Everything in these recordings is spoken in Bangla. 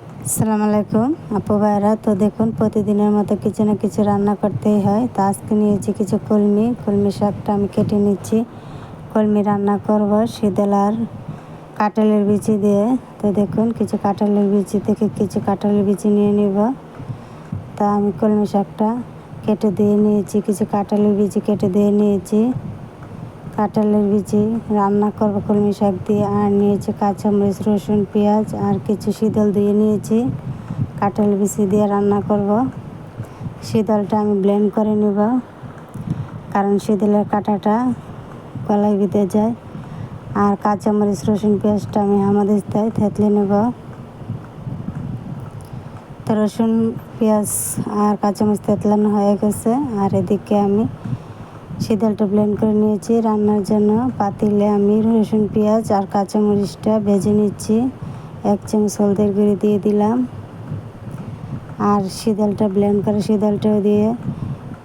আসসালামু আলাইকুম আপু ভাইরা তো দেখুন, প্রতিদিনের মতো কিছু না কিছু রান্না করতেই হয়। তো আজকে নিয়েছি কিছু কলমি। কলমি শাকটা আমি কেটে নিচ্ছি। কলমি রান্না করব শীতল আর কাঁঠালের বিচি দিয়ে। তো দেখুন, কিছু কাঁঠালের বিচি থেকে কিছু কাঁঠালের বিচি নিয়ে নিব। তা আমি কলমি শাকটা কেটে দিয়ে নিয়েছি, কিছু কাঁঠালের বিচি কেটে দিয়ে নিয়েছি। কাঁঠালের বিচি রান্না করব কলমি শাক দিয়ে, আর নিয়েছি কাঁচামরিচ, রসুন, পেঁয়াজ, আর কিছু শীতল দিয়ে নিয়েছি। কাঁঠাল বিচি দিয়ে রান্না করব। শীতলটা আমি ব্লেন্ড করে নেব, কারণ শীতলের কাঁটাটা গলায় বিঁধে যায়। আর কাঁচামরিচ, রসুন, পেঁয়াজটা আমি আমাদের তাই থেতলে নেব। তো রসুন, পেঁয়াজ আর কাঁচামরিচ থেতলানো হয়ে গেছে, আর এদিকে আমি শীতলটা ব্লেন্ড করে নিয়েছি। রান্নার জন্য পাতিলে আমি রসুন, পেঁয়াজ আর কাঁচামরিচটা ভেজে নিচ্ছি। এক চামচ হলদের গুঁড়ি দিয়ে দিলাম। আর শীতলটা ব্লেন্ড করে শীতলটাও দিয়ে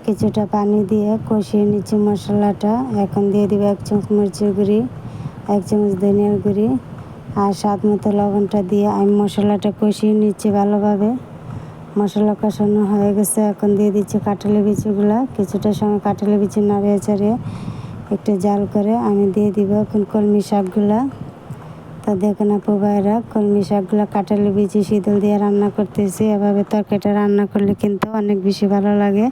কিছুটা পানি দিয়ে কষিয়ে নিচ্ছি মশলাটা। এখন দিয়ে দিব এক চামচ মরিচের গুঁড়ি, এক চামচ ধনিয়ার গুঁড়ি আর স্বাদ মতো লবণটা দিয়ে আমি মশলাটা কষিয়ে নিচ্ছি ভালোভাবে। মশলা কষানো হয়ে গেছে। এখন দিয়ে দিচ্ছি কাঁঠালি বিচিগুলো। কিছুটা সময় কাঁঠালি বিচি নাড়িয়ে চাড়িয়ে একটু জাল করে আমি দিয়ে দিব এখন কলমি শাকগুলা। তা দেখুন আপু ভাইরা কলমি শাকগুলো কাঁঠালি বিচি শীতল দিয়ে রান্না করতেছি। এভাবে তরকারিটা রান্না করলে কিন্তু অনেক বেশি ভালো লাগে।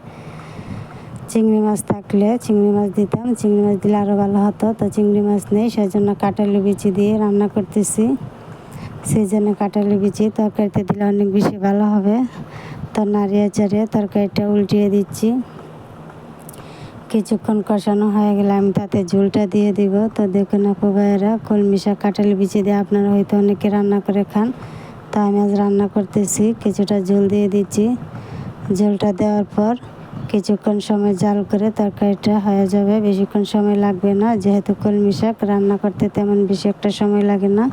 চিংড়ি মাছ থাকলে চিংড়ি মাছ দিতাম। চিংড়ি মাছ দিলে আরও ভালো হতো। তো চিংড়ি মাছ নেই সেই জন্য কাঁঠালি বিচি দিয়ে রান্না করতেছি। সেই জন্য কাঁঠালি বিচি তরকারিতে দিলে অনেক বেশি ভালো হবে। তো নাড়িয়ে চাড়িয়ে তরকারিটা উল্টিয়ে দিচ্ছি। কিছুক্ষণ কষানো হয়ে গেলে আমি তাতে ঝুলটা দিয়ে দিব। তো দেখুন আপু ভাইয়েরা, কলমি শাক, কাঁঠালি বিচি দিয়ে আপনারা হয়তো অনেকে রান্না করে খান। তা আমি আজ রান্না করতেছি, কিছুটা ঝোল দিয়ে দিচ্ছি। ঝোলটা দেওয়ার পর কিছুক্ষণ সময় জাল করে তরকারিটা হয়ে যাবে। বেশিক্ষণ সময় লাগবে না, যেহেতু কলমি শাক, রান্না করতে তেমন বেশি একটা সময় লাগে না।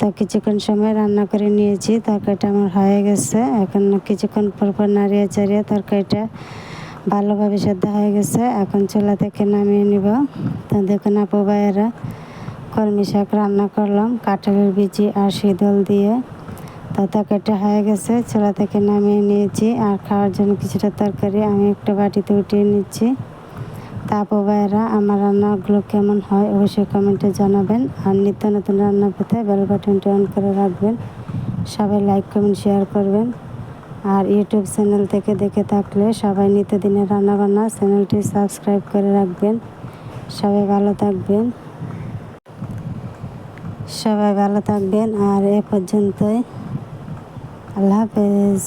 তো কিছুক্ষণ সময় রান্না করে নিয়েছি। তরকারিটা আমার হয়ে গেছে। এখন কিছুক্ষণ পর পর নাড়িয়ে চাড়িয়ে তরকারিটা ভালোভাবে সেদ্ধ হয়ে গেছে। এখন চুলা থেকে নামিয়ে নিব। তো দেখুন আপু ভাইয়েরা, কলমি শাক রান্না করলাম, কাঁঠালের বিচি আর শীতল দিয়ে। তো তরকারিটা হয়ে গেছে, চুলা থেকে নামিয়ে নিয়েছি। আর খাওয়ার জন্য কিছুটা তরকারি আমি একটা বাটিতে উঠিয়ে নিচ্ছি। তা আপু আমার রান্নাগুলো কেমন হয় অবশ্যই কমেন্টে জানাবেন। আর নিত্য নতুন রান্না পেতে বেল বাটনটি অন করে রাখবেন। সবাই লাইক, কমেন্ট, শেয়ার করবেন। আর ইউটিউব চ্যানেল থেকে দেখে থাকলে সবাই নিত্যদিনের রান্নাবান্না চ্যানেলটি সাবস্ক্রাইব করে রাখবেন। সবাই ভালো থাকবেন। সবাই ভালো থাকবেন। আর এ পর্যন্তই। আল্লাহ হাফেজ।